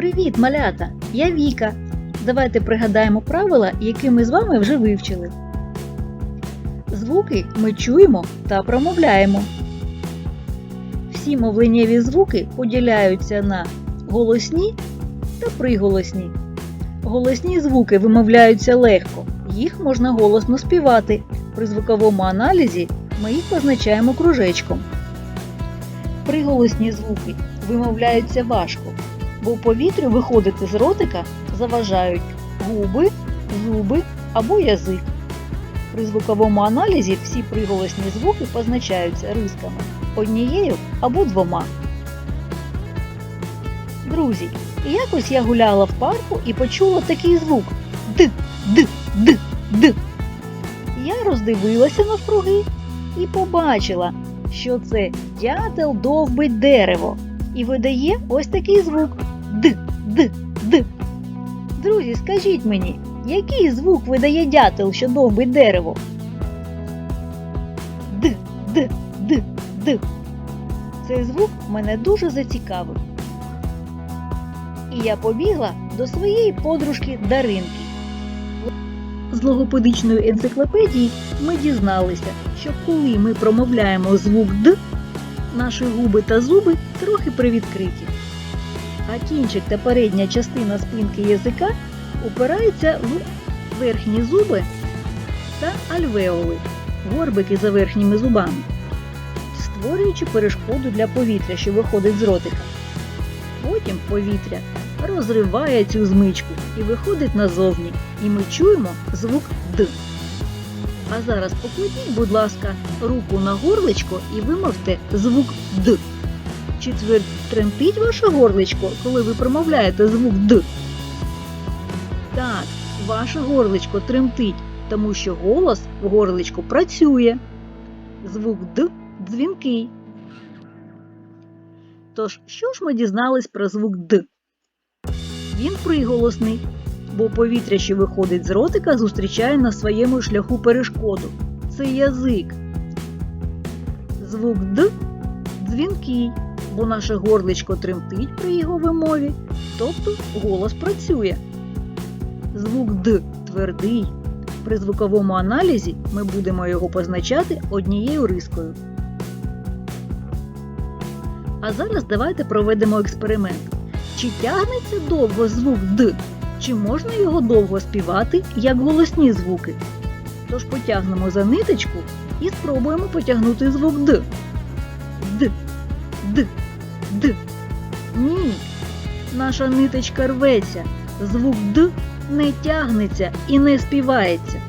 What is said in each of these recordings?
Привіт, малята! Я Віка. Давайте пригадаємо правила, які ми з вами вже вивчили. Звуки ми чуємо та промовляємо. Всі мовленнєві звуки поділяються на голосні та приголосні. Голосні звуки вимовляються легко, їх можна голосно співати. При звуковому аналізі ми їх позначаємо кружечком. Приголосні звуки вимовляються важко, бо повітрю виходити з ротика заважають губи, зуби або язик. При звуковому аналізі всі приголосні звуки позначаються рисками однією або двома. Друзі, якось я гуляла в парку і почула такий звук Д, Д, Д, Д. Я роздивилася навкруги і побачила, що це дятел довбить дерево і видає ось такий звук Д, Д, Д. Друзі, скажіть мені, який звук видає дятел, що довбить дерево? Д, Д, Д, Д. Цей звук мене дуже зацікавив. І я побігла до своєї подружки Даринки. З логопедичної енциклопедії ми дізналися, що коли ми промовляємо звук Д, наші губи та зуби трохи привідкриті. А кінчик та передня частина спинки язика упираються в верхні зуби та альвеоли, горбики за верхніми зубами, створюючи перешкоду для повітря, що виходить з ротика. Потім повітря розриває цю змичку і виходить назовні, і ми чуємо звук Д. А зараз покладіть, будь ласка, руку на горличко і вимовте звук Д. Чи тремтить ваше горличко, коли ви промовляєте звук Д? Так, ваше горличко тремтить, тому що голос в горличку працює. Звук Д дзвінкий. Тож, що ж ми дізнались про звук Д? Він приголосний, бо повітря, що виходить з ротика, зустрічає на своєму шляху перешкоду. Це язик. Звук Д дзвінкий, бо наше горличко тремтить при його вимові, тобто голос працює. Звук Д твердий. При звуковому аналізі ми будемо його позначати однією рискою. А зараз давайте проведемо експеримент. Чи тягнеться довго звук Д? Чи можна його довго співати, як голосні звуки? Тож потягнемо за ниточку і спробуємо потягнути звук Д. Д. Ні. Наша ниточка рветься. Звук Д не тягнеться і не співається.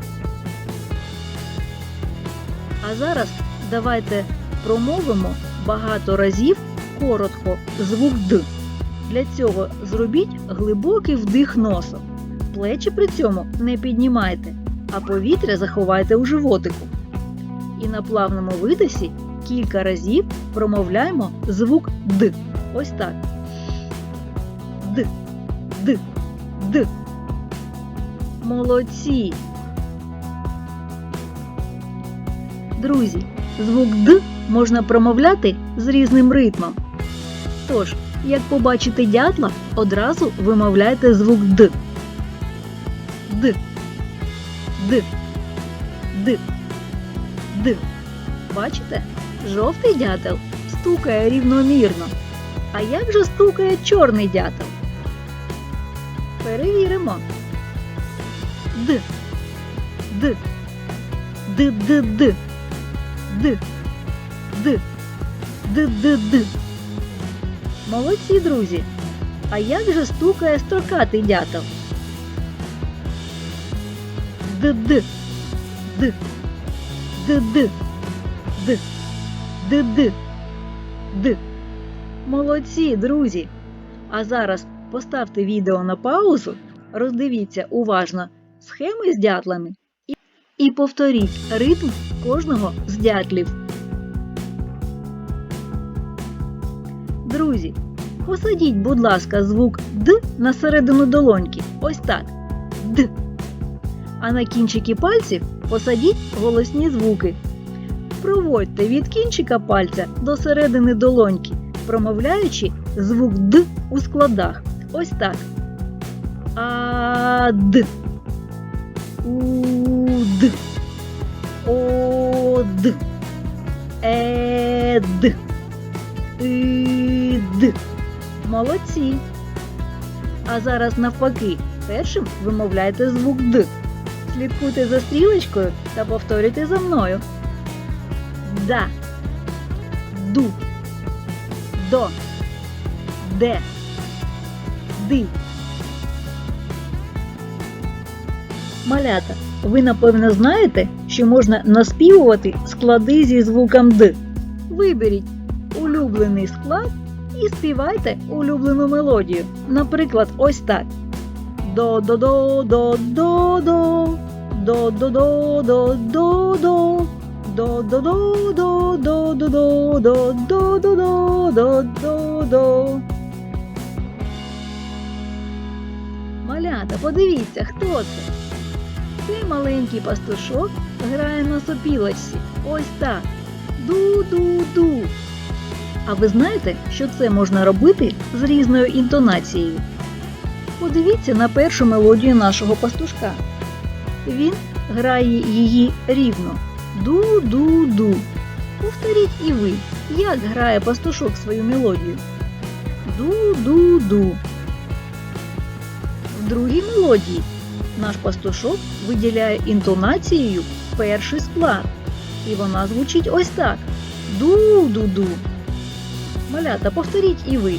А зараз давайте промовимо багато разів коротко звук Д. Для цього зробіть глибокий вдих носом. Плечі при цьому не піднімайте, а повітря заховайте у животику. І на плавному видосі кілька разів промовляємо звук Д. Ось так. Д. Д. Д. Молодці. Друзі, звук Д можна промовляти з різним ритмом. Тож, як побачите дятла, одразу вимовляйте звук Д. Д. Д. Д. Д. Бачите? Жовтий дятел стукає рівномірно. А як же стукає чорний дятел? Перевіримо. Д. Д. Д. Д. Д. Д. Д. Д. Д. Д. Молодці, друзі! А як же стукає строкатий дятел? Д-д. Д. Д-д. Д. Д-д. Д. Д. Д. Д. Молодці, друзі! А зараз поставте відео на паузу, роздивіться уважно схеми з дятлами і, і повторіть ритм кожного з дятлів. Друзі, посадіть, будь ласка, звук Д на середину долоньки. Ось так. Д. А на кінчики пальців посадіть голосні звуки. Проводьте від кінчика пальця до середини долоньки, промовляючи звук Д у складах. ось так. Ад. Уд. Од. Ед. Ид. Молодці. А зараз навпаки, першим вимовляйте звук Д. Слідкуйте за стрілочкою та повторюйте за мною. Да. Ду. До. Де. Ди. Малята, ви напевно знаєте, що можна наспівувати склади зі звуком Д. Виберіть улюблений склад і співайте улюблену мелодію. Наприклад, ось так. до до до до до до до до до до до до до до до до Малята, подивіться, хто це? Цей маленький пастушок грає на сопілочці. Ось так. Ду-ду-ду. А ви знаєте, що це можна робити з різною інтонацією? Подивіться на першу мелодію нашого пастушка. Він грає її рівно. Ду-ду-ду. Повторіть і ви, як грає пастушок свою мелодію. Ду-ду-ду. В другій мелодії наш пастушок виділяє інтонацією перший склад. І вона звучить ось так. Ду-ду-ду. Малята, повторіть і ви.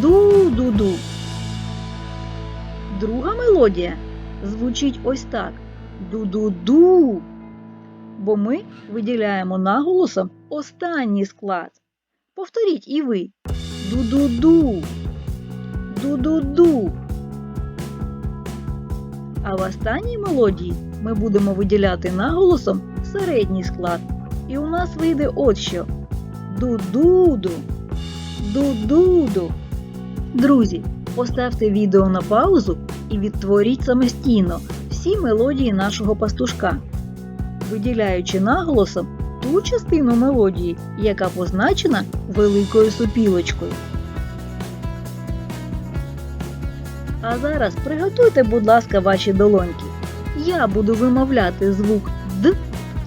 Ду-ду-ду. Друга мелодія звучить ось так. Ду-ду-ду. Бо ми виділяємо наголосом останній склад. Повторіть і ви. Ду-ду-ду. Ду-ду-ду. А в останній мелодії ми будемо виділяти наголосом середній склад. І у нас вийде от що. Ду-ду-ду. Ду-ду-ду. Друзі, поставте відео на паузу і відтворіть самостійно всі мелодії нашого пастушка, виділяючи наголосом ту частину мелодії, яка позначена великою сопілочкою. А зараз приготуйте, будь ласка, ваші долоньки. Я буду вимовляти звук Д,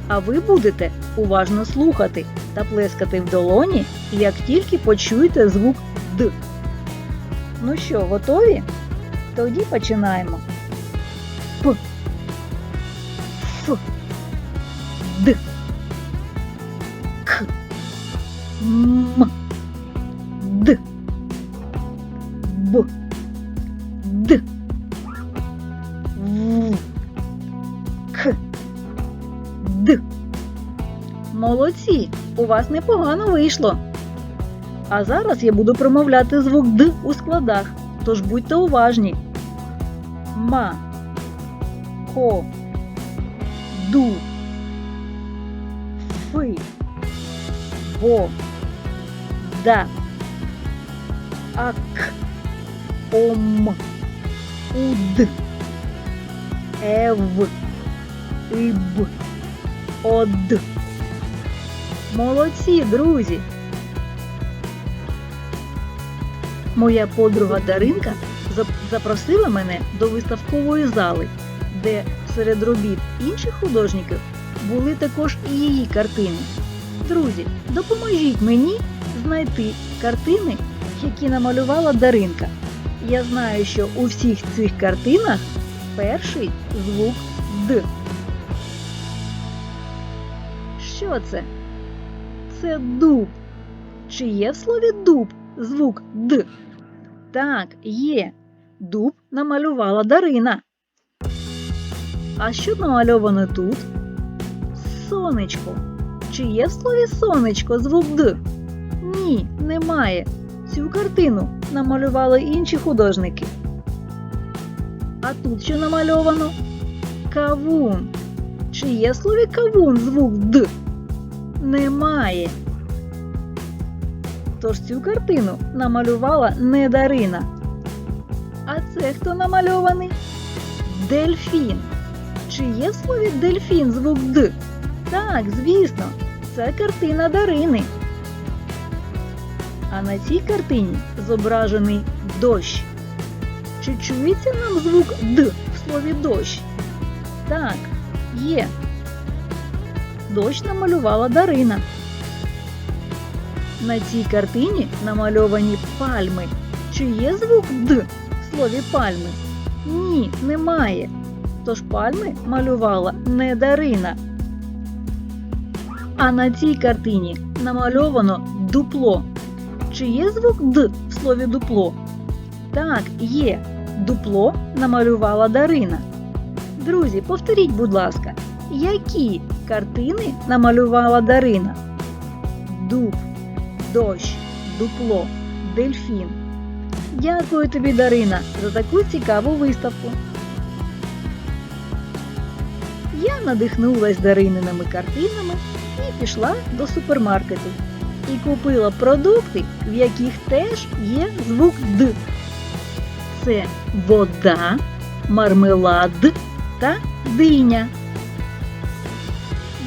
а ви будете уважно слухати та плескати в долоні, як тільки почуєте звук Д. Ну що, готові? Тоді починаємо. М. Д. Б. Д. В. К. Д. Молодці! У вас непогано вийшло. А зараз я буду промовляти звук Д у складах, тож будьте уважні. Ма. Ко. Ду. Фи. Бо. Да. Ак. Ом. Уд. Ев. Иб. Од. Молодці, друзі! Моя подруга Даринка запросила мене до виставкової зали, де серед робіт інших художників були також і її картини. Друзі, допоможіть мені знайти картини, які намалювала Даринка. Я знаю, що у всіх цих картинах перший звук Д. Що це? Це дуб. Чи є в слові дуб звук Д? Так, є. Дуб намалювала Дарина. А що намальовано тут? Сонечко. Чи є в слові сонечко звук Д? Ні, немає. Цю картину намалювали інші художники. А тут що намальовано? Кавун. Чи є в слові кавун звук Д? Немає. Тож цю картину намалювала не Дарина. А це хто намальований? Дельфін. Чи є в слові дельфін звук Д? Так, звісно, це картина Дарини. А на цій картині зображений дощ. Чи чується нам звук Д в слові дощ? Так, є. Дощ намалювала Дарина. На цій картині намальовані пальми. Чи є звук Д в слові пальми? Ні, немає. Тож пальми малювала не Дарина. А на цій картині намальовано дупло. Чи є звук Д в слові дупло? Так, є. Дупло намалювала Дарина. Друзі, повторіть, будь ласка, які картини намалювала Дарина? Дуб, дощ, дупло, дельфін. Дякую тобі, Дарина, за таку цікаву виставку. Я надихнулась Дарининими картинами і пішла до супермаркету і купила продукти, в яких теж є звук Д. Це вода, мармелад та диня.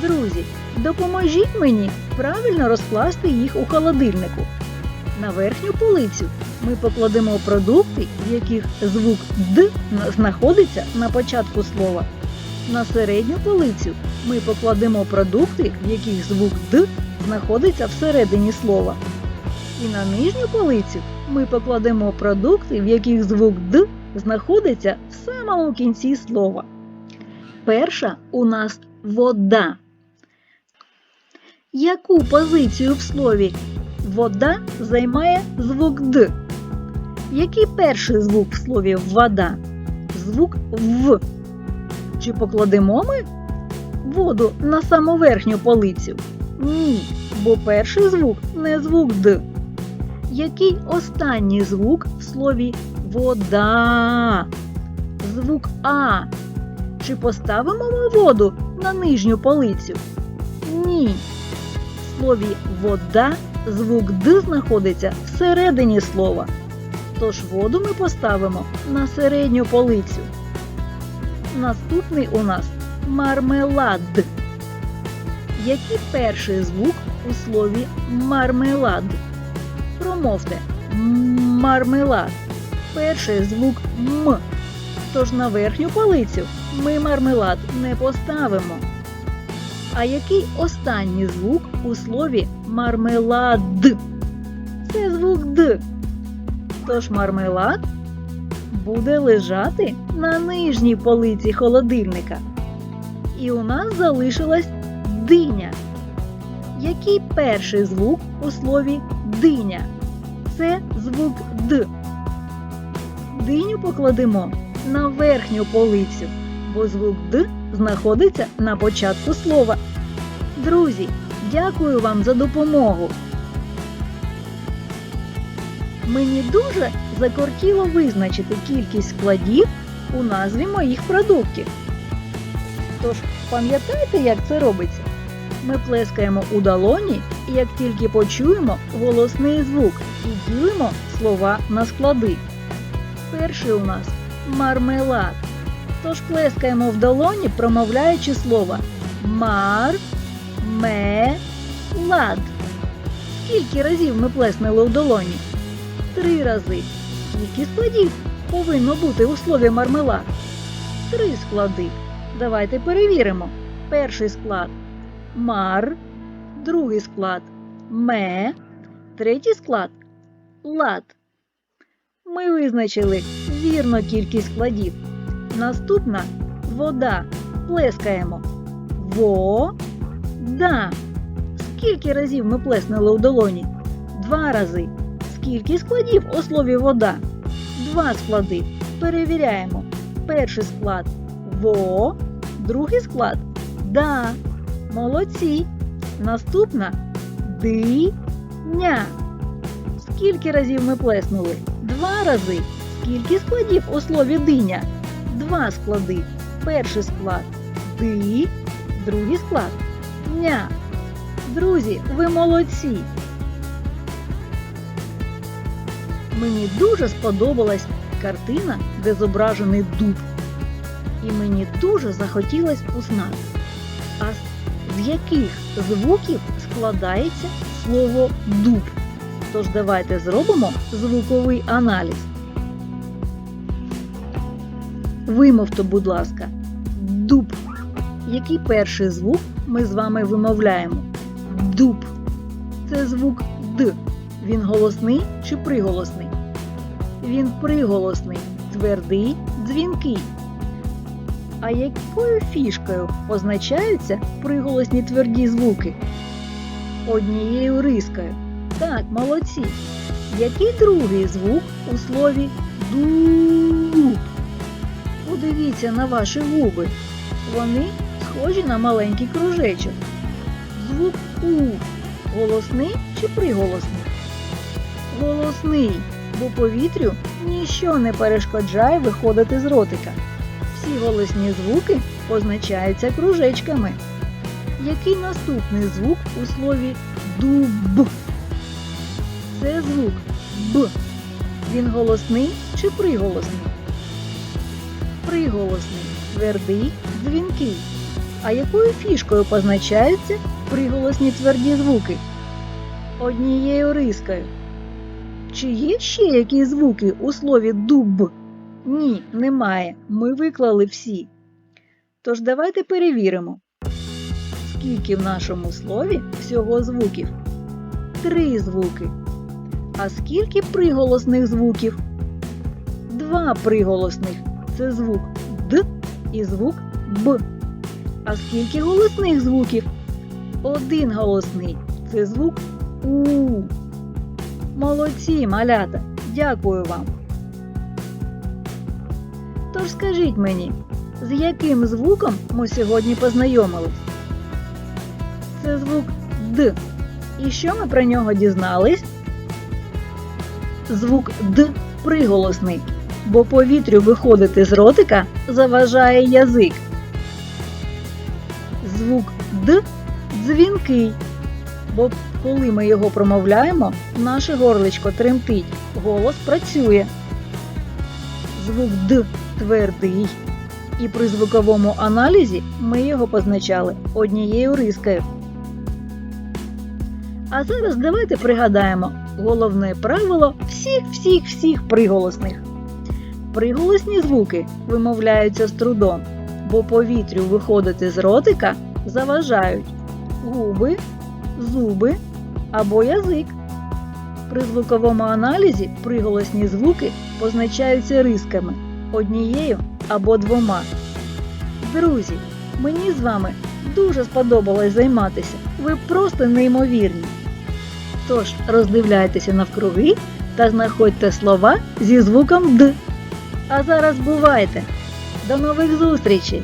Друзі, допоможіть мені правильно розкласти їх у холодильнику. На верхню полицю ми покладемо продукти, в яких звук Д знаходиться на початку слова. На середню полицю ми покладемо продукти, в яких звук Д знаходиться всередині слова. І на нижню полицю ми покладемо продукти, в яких звук Д знаходиться в самому кінці слова. Перша у нас вода. Яку позицію в слові вода займає звук Д? Який перший звук в слові вода? Звук В. Чи покладемо ми воду на саму верхню полицю? Ні, бо перший звук не звук Д. Який останній звук в слові вода? Звук А. Чи поставимо ми воду на нижню полицю? Ні. В слові вода звук Д знаходиться всередині слова. Тож воду ми поставимо на середню полицю. Наступний у нас мармелад. Який перший звук у слові мармелад? Промовте мармелад. Перший звук М. Тож на верхню полицю ми мармелад не поставимо. А який останній звук у слові мармелад? Це звук Д. Тож мармелад буде лежати на нижній полиці холодильника. І у нас залишилась диня. Який перший звук у слові диня? Це звук Д. Диню покладемо на верхню полицю, бо звук Д знаходиться на початку слова. Друзі, дякую вам за допомогу. Мені дуже закортіло визначити кількість складів у назві моїх продуктів. Тож, пам'ятаєте, як це робиться? Ми плескаємо у долоні, і як тільки почуємо голосний звук і ділимо слова на склади. Перший у нас мармелад. Тож плескаємо в долоні, промовляючи слово мар ме лад. Скільки разів ми плеснули у долоні? Три рази. Скільки складів повинно бути у слові мармелад? Три склади. Давайте перевіримо. Перший склад мар, другий склад ме, третій склад лад. Ми визначили вірно кількість складів. Наступна вода. Плескаємо. Вода. Скільки разів ми плеснули у долоні? Два рази. Скільки складів у слові вода? Два склади. Перевіряємо. Перший склад во, другий склад да. Молодці. Наступна диня. Скільки разів ми плеснули? Два рази. Скільки складів у слові диня? Два склади. Перший склад ди, другий склад ня. Друзі, ви молодці. Мені дуже сподобалась картина, де зображений дуб. І мені дуже захотілося узнати, а з яких звуків складається слово дуб. Тож давайте зробимо звуковий аналіз. Вимовте, будь ласка, дуб. Який перший звук ми з вами вимовляємо? Дуб. Це звук Д. Він голосний чи приголосний? Він приголосний, твердий, дзвінкий. А якою фішкою позначаються приголосні тверді звуки? Однією рискою. Так, молодці. Який другий звук у слові дуб? Подивіться на ваші губи. Вони схожі на маленький кружечок. Звук У голосний чи приголосний? Голосний, бо повітрю ніщо не перешкоджає виходити з ротика. Всі голосні звуки позначаються кружечками. Який наступний звук у слові дуб? Це звук Б. Він голосний чи приголосний? Приголосний, твердий, дзвінкий. А якою фішкою позначаються приголосні тверді звуки? Однією рискою. Чи є ще які звуки у слові дуб? Ні, немає. Ми виклали всі. Тож давайте перевіримо, скільки в нашому слові всього звуків. Три звуки. А скільки приголосних звуків? Два приголосних це звук Д і звук Б. А скільки голосних звуків? Один голосний це звук У. Молодці, малята! Дякую вам. Тож скажіть мені, з яким звуком ми сьогодні познайомились? Це звук Д. І що ми про нього дізнались? Звук Д приголосний, бо повітрю виходити з ротика заважає язик. Звук Д дзвінкий, бо коли ми його промовляємо, наше горличко тремтить, голос працює. Звук Д твердий. І при звуковому аналізі ми його позначали однією рискою. А зараз давайте пригадаємо головне правило всіх-всіх-всіх приголосних. Приголосні звуки вимовляються з трудом, бо повітрю виходити з ротика заважають губи, зуби або язик. При звуковому аналізі приголосні звуки позначаються рисками однією або двома. Друзі, мені з вами дуже сподобалось займатися. Ви просто неймовірні. Тож роздивляйтеся навкруги та знаходьте слова зі звуком Д. А зараз бувайте! До нових зустрічей!